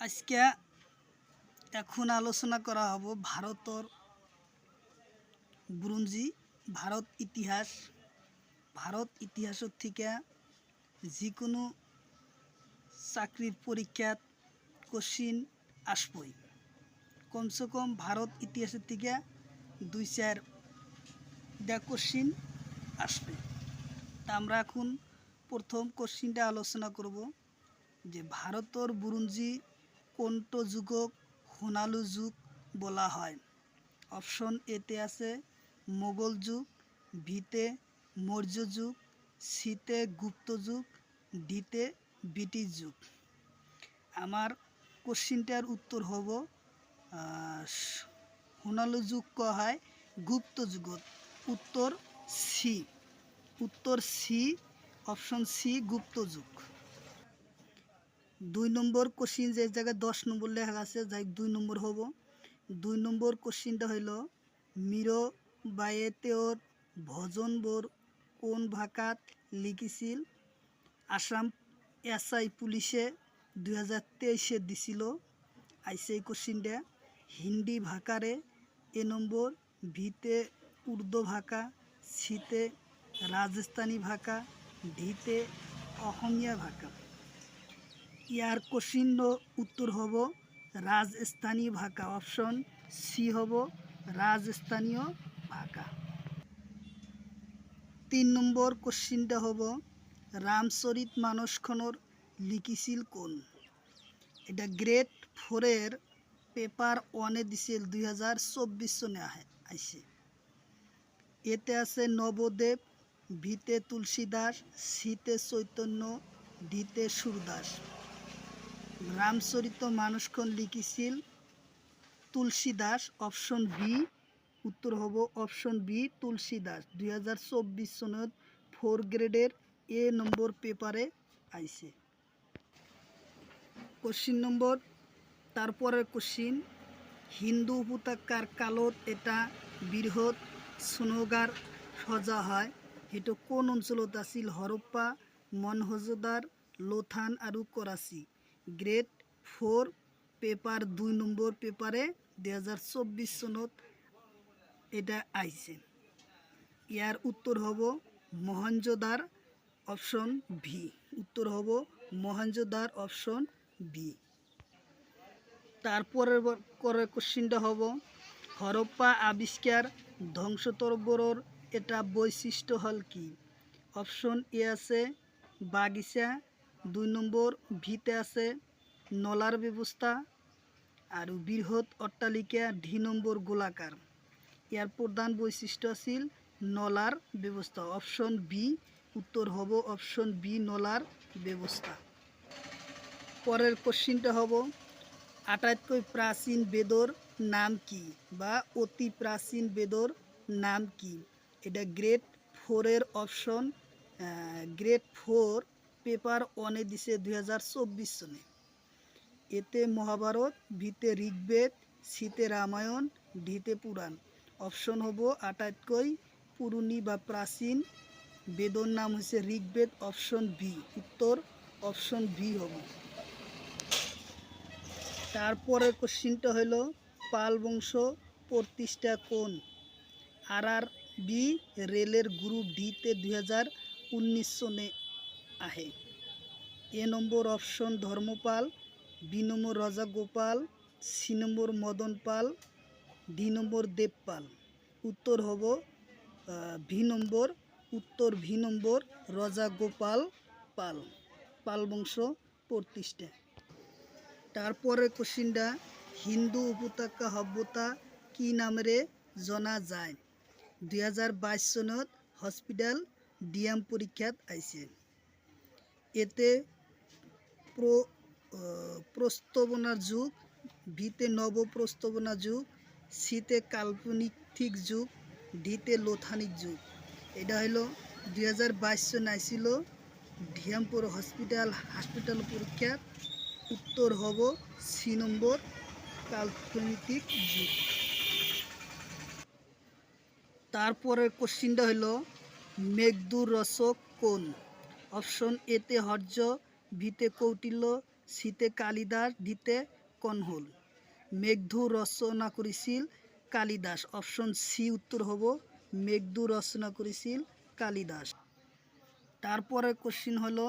আজকে এখন আলোচনা করা হব ভারতর বুরুঞ্জি, ভারত ইতিহাস। ভারত ইতিহাসের থেকে যিকোনো চাকরির পরীক্ষাত কোশ্চিন আসবই। কমসে কম ভারত ইতিহাসের থেকে দুই চার ডা কোশ্চিন আসবে। তা আমরা এখন প্রথম কোশ্চিনটা আলোচনা করব যে ভারতর বুরুঞ্জি কোনটো যুগক সোণালু যুগ বলা হয়। অপশন এতে আছে মোগল যুগ ভিতে মৌর্য যুগ সিতে গুপ্ত যুগ ডিতে ব্রিটিশ যুগ। আমার কোশ্চিনটার উত্তর হব সোণালু যুগ কয়া হয় গুপ্ত যুগত। উত্তর সি। উত্তর সি, অপশন সি গুপ্ত যুগ। দুই নম্বর কোশ্চিন যে জায়গায় দশ নম্বর লেখা আছে, যাই দুই নম্বর হব। দুই নম্বর কোশ্চিনটা হইল, মিরো বায়েতেওর ভজন বোর কোন ভাষাত লিখিছিল? আসাম এসআই পুলিশে দুই হাজার তেইশে দিছিল। আইসে কোশ্চিনটা হিন্দি ভাষারে এ নম্বর, ভিতে উর্দু ভাষা সিতে রাজস্থানী ভাষা ডিতে অসমীয়া ভাষা ইয়ার কোশ্চিন উত্তর হব রাজস্থানী ভাষা, অপশন সি হব রাজস্থানীয় ভাষা। তিন নম্বর কোশ্চিনটা হব রামচরিত মানসখনৰ লিখিছিল কোন? এটা গ্রেড ফোরের পেপার ওয়ানে দিছিল দুই হাজার চব্বিশ সনে আইছে। এতে আছে নবদেব, ভিতে তুলসী দাস সিতে চৈতন্য, ডিতে সুরদাস রামচরিত মানুষখন লিখিছিল, তুলসী দাস অপশন বি উত্তর হব অপশন বি তুলসী দাস। দুই হাজার ফোর গ্রেডের এ নম্বর পেপারে আইছে। কোশ্চিন নম্বর তারপরের কোশ্চিন হিন্দু উপত্যকার কালত এটা বৃহৎ সোনগার সজা হয়। সেইটো কোন অঞ্চলত আছিল হৰপ্পা মনহজদার, লোথান আৰু কৰাচি গ্ৰেড ফ'ৰ পেপাৰ দুই নম্বৰ পেপাৰে দুহেজাৰ চৌব্বিছ চনত এটা আহিছে ইয়াৰ উত্তৰ হ'ব মহেঞ্জোদার অপশন ভি উত্তর হব মহেঞ্জোদার অপশন বি তারপরের করে কোশ্চিনটা হব, হরপ্পা আবিষ্কার ধ্বংসতরবরর এটা বৈশিষ্ট্য হল কি? অপশন এ আছে বাগিচা দুই নম্বৰ ভিতে আছে নলাৰ ব্যৱস্থা আৰু বৃহৎ অট্টালিকা ডি নম্বৰ গোলাকাৰ ইয়াৰ প্ৰধান বৈশিষ্ট্য আছিল নলাৰ ব্যৱস্থা অপশন বি উত্তর হব অপশন বি নলার ব্যবস্থা। পরের কোশ্চিনটা হব, আটাইতকৈ প্রাচীন বেদর নাম কি বা অতি প্রাচীন বেদর নাম কি? এটা গ্রেড ফোরের অপশন গ্রেড ফোর পেপার ওয়ানে দিছে দুই হাজার চব্বিশ সনে। এতে মহাভারত, ভিতে ঋগ্বেদ শীতে রামায়ণ, ঢিতে পুরাণ। অপশন হব আটাইতকৈ পুৰণি বা প্রাচীন। বেদর নাম হচ্ছে ঋগ্বেদ, অপশন বি উত্তর অপশন বি হব। তারপরে কোশ্চিনটা হলো পাল বংশ প্রতিষ্ঠা কোন? আর আর বি রেলের গ্রুপ ডিতে দুই হাজার উনিশ সনে আহে। A number option Dharmapal, B number Raja Gopal C number Madan Pal D number Devapal. উত্তর হব ভি নম্বর, উত্তর ভি নম্বর রজা গোপাল পাল। পাল বংশ প্রতিষ্ঠা। তারপরে কোশ্চিনটা, হিন্দু উপত্যকা সভ্যতা কি নামেৰে জনা যায়? দুই হাজাৰ বাইছ চনত হস্পিটেল ডিএম পৰীক্ষাত আহিছে এতে প্রস্তাবনার যুগ, ভিতে নব প্রস্তাবনা যুগ সিতে কাল্পনিক ঠিক যুগ ডিতে লোথানিক যুগ। এটা হলো দুই হাজার বাইশ সন আইছিল ধিয়ামপুর হসপিটাল হসপিটাল পরীক্ষা উত্তর হব সি নম্বর কাল্পনিক যুগ। তারপরের কোশ্চিনটা হলো মেঘদুর রসক কোন? অপশন এতে হর্য, ভিতে কৌটিল্য শীতে কালিদাস দিতে কনহল। মেঘধু রচনা করেছিল কালিদাস। অপশন সি উত্তর হব মেঘধু রচনা করেছিল কালিদাস। তারপরে কোশ্চিন হলো,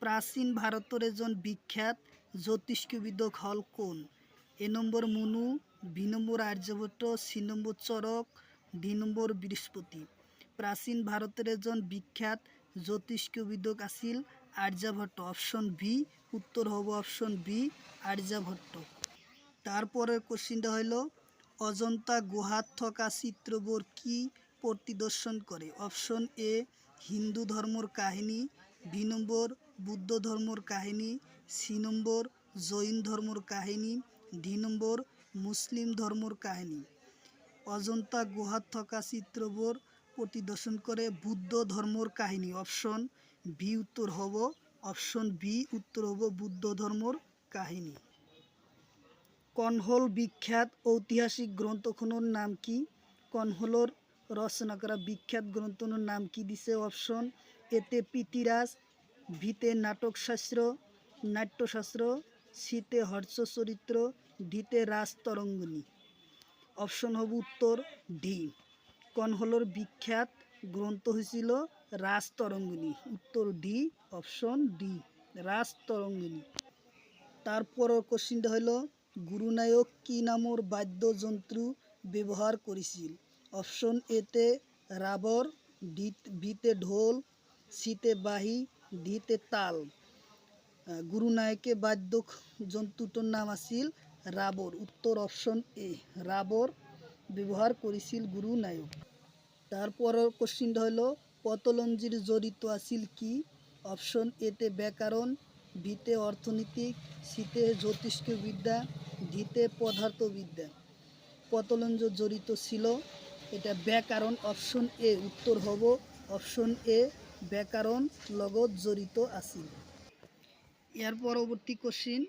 প্রাচীন ভারতের একজন বিখ্যাত জ্যোতিষ্কবিদক হল কোন? A number Manu, B number Aryabhata, C number Charak, D number Brihaspati. প্রাচীন ভারতের একজন বিখ্যাত জ্যোতিষ্কবিদক আছিল আর্যভট্ট অপশন বি উত্তর হব অপশন বি আর্যভট্ট তারপরের কোশ্চিনটা হলো অজন্তা গুহাত থকা চিত্রবোর কি প্রতিদর্শন করে অপশন এ, হিন্দু ধর্মর কাহিনী, বি নম্বর বুদ্ধ ধর্মর কাহিনী সি নম্বর জৈন ধর্মর কাহিনী, ডি নম্বর মুসলিম ধর্মর কাহিনী। অজন্তা গুহাত থকা চিত্রবোর প্রতিদর্শন করে বুদ্ধ ধর্মর কাহিনী। অপশন বি উত্তর হব। অপশন বি উত্তর হব বুদ্ধ ধর্মর কাহিনী। কনহল বিখ্যাত ঐতিহাসিক গ্রন্থখনের নাম কি? কনহলর রচনা করা বিখ্যাত গ্রন্থনের নাম কি দিছে? অপশন এতে পিতিরাজ ভিতে নাটকশাস্ত্র, নাট্যশাস্ত্র শীতে হর্ষ চরিত্র ডিতে রাজতরঙ্গিনী। অপশন হব উত্তর ডি কনহলর বিখ্যাত গ্রন্থ হয়েছিল রাজতরঙ্গিনী, উত্তর ডি অপশন ডি রাজতরঙ্গিনী। তারপর কোশ্চিনটা হলো গুরুনায়ক কি নামর বাদ্যযন্ত্র ব্যবহার করেছিল? অপশন এতে রাবর ডি ঢোল সিতে বাহি ডিতে তাল। গুরুনায়কে বাদ্য যন্ত্রটার নাম আছিল রাবর, উত্তর অপশন এ রাবর ব্যবহার করেছিল গুরুনায়ক তারপর কোশ্চিনটা হলো পতলঞ্জির জড়িত আছিল কি? অপশন এতে ব্যাকরণ বিতে অর্থনীতিক সিতে জ্যোতিষ্কবিদ্যা ডিতে পদার্থবিদ্যা। পতলঞ্জ জড়িত ছিল, এটা ব্যাকরণ অপশন এ উত্তর হব। অপশন এ ব্যাকরণ, লগত জড়িত আছিল। এর পরবর্তী কোশ্চিন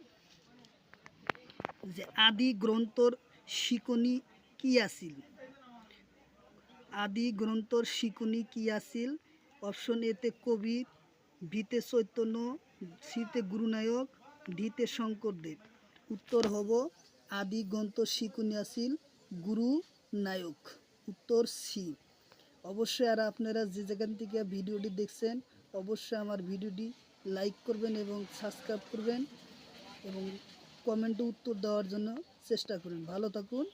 যে আদি গ্রন্থর শিকনি কি আছিল? আদি গ্রন্থর শিকুনি কি আছিল? অপশন এতে কবির বিতে চৈতন্য সিতে গুরুনায়ক ডিতে শঙ্করদেব। উত্তর হব, আদি গ্রন্থ শিকুনি আছিল গুরু নায়ক উত্তর সি। অবশ্যই আর আপনারা যে যেখান থেকে ভিডিওটি দেখছেন, অবশ্যই আমার ভিডিওটি লাইক করবেন এবং সাবস্ক্রাইব করবেন এবং কমেন্টে উত্তর দেওয়ার জন্য চেষ্টা করুন ভালো থাকুন।